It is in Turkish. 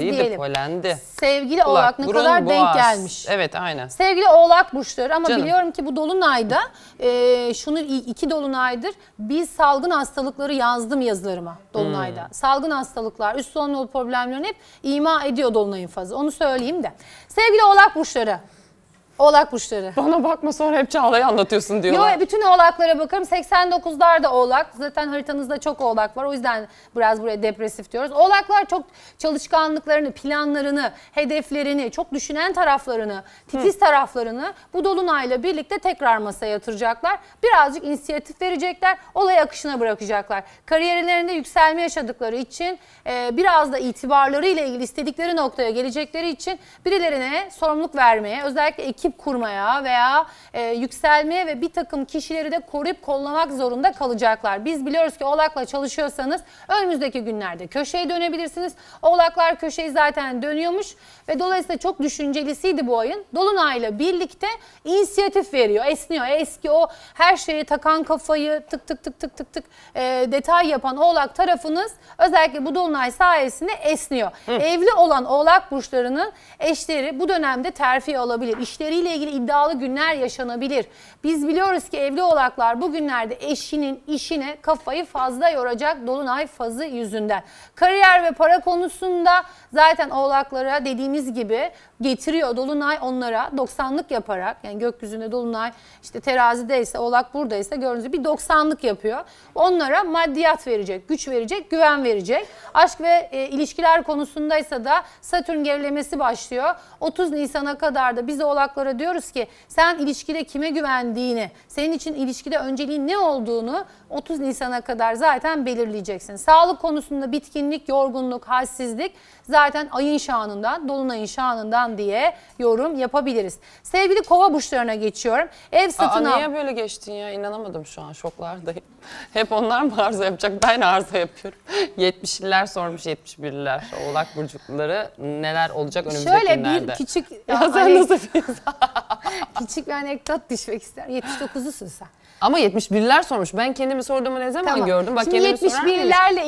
Enerjiydi, diyelim. polendi. Sevgili Kulak, Oğlak ne burun, kadar denk boğaz. gelmiş. Evet aynen. Sevgili Oğlak burçları ama Canım. biliyorum ki bu dolunayda e, şunu iki dolunaydır biz salgın hastalıkları yazdım yazılarıma dolunayda. Hmm. Salgın hastalıklar, üst solunum problemlerini hep ima ediyor dolunayın fazı. Onu söyleyeyim de. Sevgili Oğlak burçları. Oğlak burçları. Bana bakma sonra hep Çağla'yı anlatıyorsun diyorlar. Yo bütün oğlaklara bakarım. 89'lar da oğlak. Zaten haritanızda çok oğlak var. O yüzden biraz buraya depresif diyoruz. Oğlaklar çok çalışkanlıklarını, planlarını, hedeflerini, çok düşünen taraflarını, titiz taraflarını bu dolunayla birlikte tekrar masaya yatıracaklar. Birazcık inisiyatif verecekler. Olay akışına bırakacaklar. Kariyerlerinde yükselme yaşadıkları için e, biraz da itibarlarıyla ilgili istedikleri noktaya gelecekleri için birilerine sorumluluk vermeye, özellikle ekip kurmaya veya e, yükselmeye ve bir takım kişileri de koruyup kollamak zorunda kalacaklar. Biz biliyoruz ki Oğlak'la çalışıyorsanız önümüzdeki günlerde köşeye dönebilirsiniz. Oğlaklar köşeyi zaten dönüyormuş ve dolayısıyla çok düşüncelisiydi bu ayın. Dolunay'la birlikte inisiyatif veriyor, esniyor. Eski o her şeyi takan kafayı tık tık tık tık tık tık e, detay yapan Oğlak tarafınız özellikle bu Dolunay sayesinde esniyor. Evli olan Oğlak burçlarının eşleri bu dönemde terfi alabilir. İşleriyle ilgili iddialı günler yaşanabilir. Biz biliyoruz ki evli oğlaklar bu günlerde eşinin işine kafayı fazla yoracak Dolunay fazı yüzünden. Kariyer ve para konusunda zaten oğlaklara dediğimiz gibi getiriyor. Dolunay onlara 90'lık yaparak yani gökyüzünde Dolunay işte terazideyse oğlak buradaysa gördüğünüz gibi bir 90'lık yapıyor. Onlara maddiyat verecek, güç verecek, güven verecek. Aşk ve e, ilişkiler konusundaysa da Satürn gerilemesi başlıyor. 30 Nisan'a kadar da biz oğlaklara diyoruz ki sen ilişkide kime güvendiğini, senin için ilişkide önceliğin ne olduğunu 30 Nisan'a kadar zaten belirleyeceksin. Sağlık konusunda bitkinlik, yorgunluk, halsizlik zaten ayın şanından, dolunayın şanından diye yorum yapabiliriz. Sevgili kova burçlarına geçiyorum. Ev Aa, satın al. niye böyle geçtin ya? İnanamadım şu an. Şoklardayım. Hep onlar mı arıza yapacak? Ben arıza yapıyorum. 70'liler sormuş 71'liler. Oğlak burcukları neler olacak önümüzdeki Şöyle günlerde? bir küçük Ya sen anek- nasıl bir insan? Küçük bir anekdot düşmek isterim. 79'lusun sen. Ama 71'ler sormuş. Ben kendimi sorduğumu ne zaman gördüm? Bak Şimdi kendimi sorar mıyım? 71'lerle